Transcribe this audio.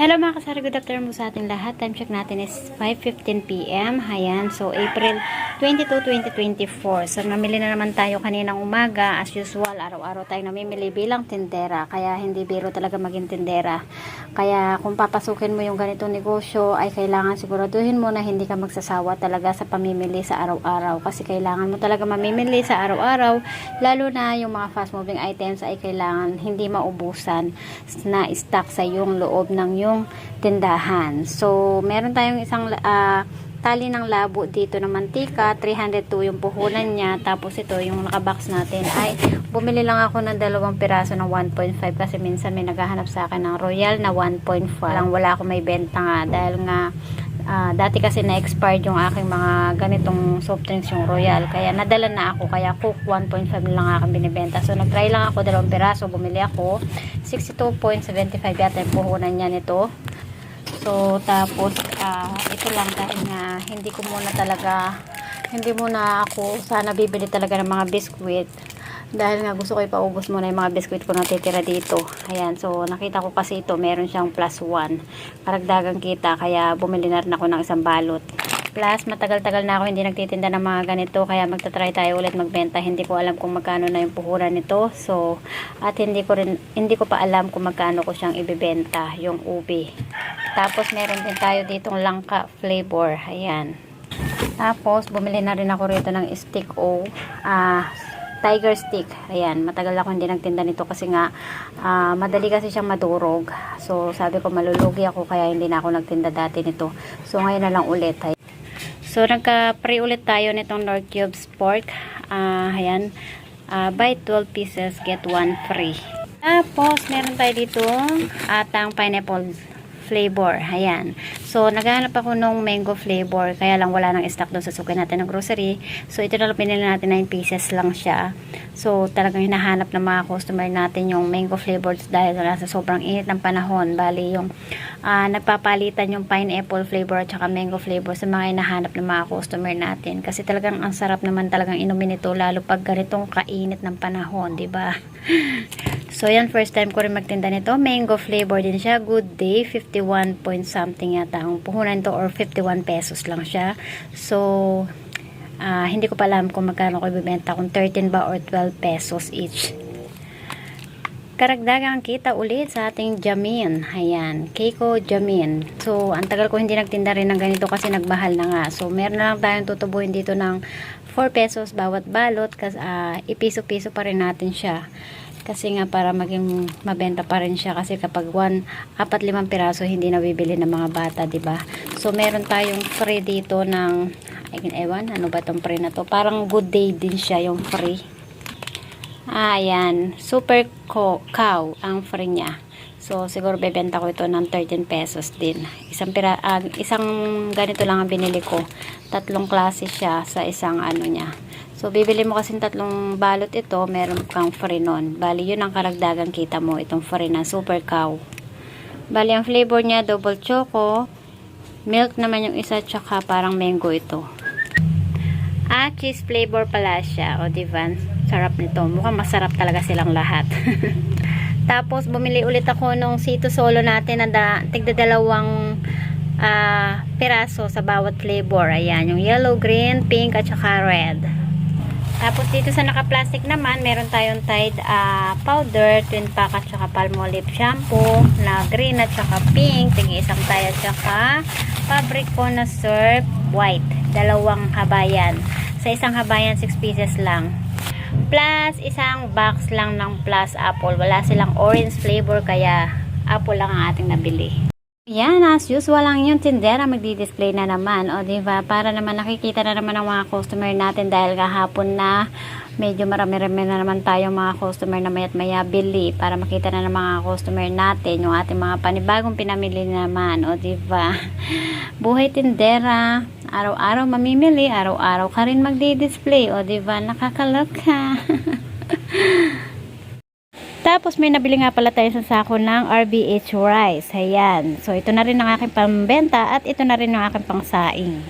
Hello mga kasari, good afternoon sa ating lahat. Time check natin is 5.15pm. Ayan, so April 22, 2024. So namili na naman tayo kaninang umaga. As usual, araw-araw tayong namimili bilang tindera. Kaya hindi biro talaga maging tindera. Kaya kung papasukin mo yung ganitong negosyo, ay kailangan siguraduhin mo na hindi ka magsasawa talaga sa pamimili sa araw-araw. Kasi kailangan mo talaga mamimili sa araw-araw. Lalo na yung mga fast moving items ay kailangan hindi maubusan na stock sa yung loob ng yung tindahan. So, meron tayong isang ah, tali ng labo dito na mantika, 302 yung puhunan niya, tapos ito yung nakabox natin ay bumili lang ako ng dalawang piraso ng 1.5 kasi minsan may naghahanap sa akin ng royal na 1.5 lang wala ako may benta nga dahil nga ah, dati kasi na-expired yung aking mga ganitong soft drinks yung royal. Kaya nadala na ako kaya cook 1.5 lang aking binibenta. So nagtry lang ako dalawang piraso bumili ako. 62.75 yata yung puhunan niya nito So, tapos, ah, ito lang dahil nga, hindi ko muna talaga, hindi muna ako sana bibili talaga ng mga biskwit. Dahil nga gusto ko ipaubos muna yung mga biskwit ko na titira dito. Ayan, so nakita ko kasi ito, meron siyang plus 1. Karagdagang kita, kaya bumili na rin ako ng isang balot. Plus, matagal-tagal na ako hindi nagtitinda ng mga ganito, kaya magta-try tayo ulit magbenta. Hindi ko alam kung magkano na yung puhuran nito. So, at hindi ko rin, hindi ko pa alam kung magkano ko siyang ibebenta, yung ubi. Tapos meron din tayo ditong langka flavor. Ayan. Tapos bumili na rin ako rito ng stick O. Ah, tiger stick. Ayan, matagal ako hindi nagtinda nito kasi nga ah, madali kasi siyang madurog. So sabi ko malulugi ako kaya hindi na ako nagtinda dati nito. So ngayon na lang ulit. Ayan. So nagka-pre ulit tayo nitong North Cubes pork. Ah, ayan. Ah, buy 12 pieces get 1 free. Tapos meron tayo dito atang pineapple flavor. Ayan. So, naghahanap ako nung mango flavor. Kaya lang wala nang stock doon sa suki natin ng grocery. So, ito na lang pinili natin 9 pieces lang siya. So, talagang hinahanap ng mga customer natin yung mango flavors dahil nasa sobrang init ng panahon. Bali, yung ah, nagpapalitan yung pineapple flavor at saka mango flavor sa mga hinahanap ng mga customer natin. Kasi talagang ang sarap naman talagang inumin ito lalo pag ganitong kainit ng panahon, ba? So, yan, first time ko rin magtinda nito. Mango flavor din siya. Good day. 51 point something yata ang puhunan to or 51 pesos lang siya. So, ah, hindi ko pa alam kung magkano ko ibibenta. Kung 13 ba or 12 pesos each. Karagdagang kita ulit sa ating Jamin. Ayan, Keiko Jamin. So, ang tagal ko hindi nagtinda rin ng ganito kasi nagmahal na nga. So, meron na lang tayong tutubuhin dito ng 4 pesos bawat balot. Kasi ah, ipiso-piso pa rin natin siya. Kasi nga para maging mabenta pa rin siya kasi kapag 1, 4, 5 piraso hindi nabibili ng mga bata, 'di ba? So meron tayong free dito ng ewan, ano ba tong free na to? Parang good day din siya yung free. Ayan. Super co cow ang free niya. So, siguro bebenta ko ito ng 13 pesos din. Isang, pira, ah, isang ganito lang ang binili ko. Tatlong klase siya sa isang ano niya. So, bibili mo kasi tatlong balot ito, meron kang free. Bali, yun ang karagdagang kita mo, itong free super cow. Bali, ang flavor niya, double choco. Milk naman yung isa, tsaka parang mango ito. Ah, cheese flavor pala siya. O, diba? Sarap nito. Mukhang masarap talaga silang lahat. Tapos, bumili ulit ako nung sito solo natin na da, tigda dalawang ah, piraso sa bawat flavor. Ayan, yung yellow, green, pink, at saka red. Tapos, dito sa naka-plastic naman, meron tayong Tide ah, powder, twin pack, at saka palmolive shampoo na green at saka pink. Tingin isang tayo at saka fabric connoisseur white. Dalawang habayan. Sa isang habayan, 6 pieces lang. Plus, isang box lang ng plus apple. Wala silang orange flavor, kaya apple lang ang ating nabili. Yan, as usual lang yung tindera magdi-display na naman. O, ba Para naman nakikita na naman ng mga customer natin dahil kahapon na medyo marami-rami na naman tayong mga customer na mayat maya bili para makita na ng mga customer natin yung ating mga panibagong pinamili naman. O, ba Buhay tindera. Araw-araw mamimili, araw-araw ka rin magdi-display. O, ba Nakakaloka. Tapos may nabili nga pala tayo sa sako ng RBH rice. Ayan. So ito na rin ang aking pambenta at ito na rin ang aking pangsaing.